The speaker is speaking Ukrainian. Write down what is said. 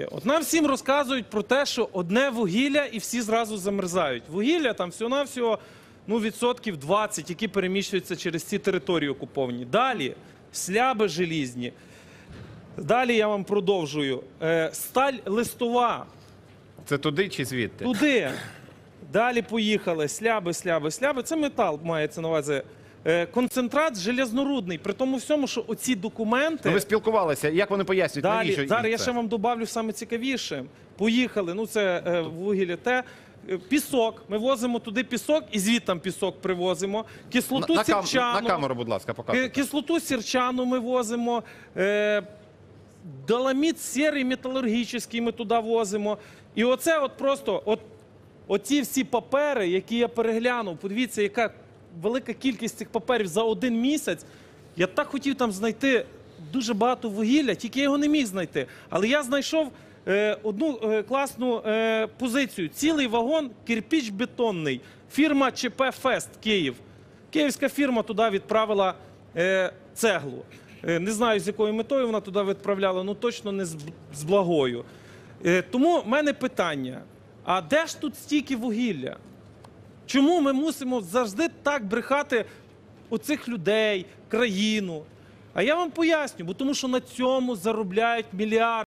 От нам всім розказують про те, що одне вугілля і всі зразу замерзають. Вугілля там всього-навсього ну, відсотків 20, які переміщуються через ці території окуповані. Далі сляби желізні. Далі я вам продовжую. Е, сталь листова. Це туди чи звідти? Туди. Далі поїхали. Сляби, сляби, сляби. Це метал мається на увазі. Е, концентрат железнорудний. При тому всьому, що оці документи. Ну, ви спілкувалися. Як вони пояснюють, Далі, навіщо зараз я це? ще вам добавлю саме цікавіше. Поїхали. Ну це е, вугілля те. Е, Пісок. Ми возимо туди пісок і звідтам пісок привозимо. Кислоту на, на, кам... сірчану. на камеру, будь ласка, показуйте. Кислоту сірчану ми возимо. Е, Доломіт сірий металургічний ми туди возимо. І оце от просто, от, оці всі папери, які я переглянув, подивіться, яка велика кількість цих паперів за один місяць. Я так хотів там знайти дуже багато вугілля, тільки я його не міг знайти. Але я знайшов е, одну е, класну е, позицію. Цілий вагон кирпіч бетонний. Фірма ЧП Фест Київ. Київська фірма туди відправила е, цеглу. Е, не знаю, з якою метою вона туди відправляла, ну точно не з, з благою. Е, тому в мене питання: а де ж тут стільки вугілля? Чому ми мусимо завжди так брехати оцих людей, країну? А я вам поясню, бо тому що на цьому заробляють мільярди.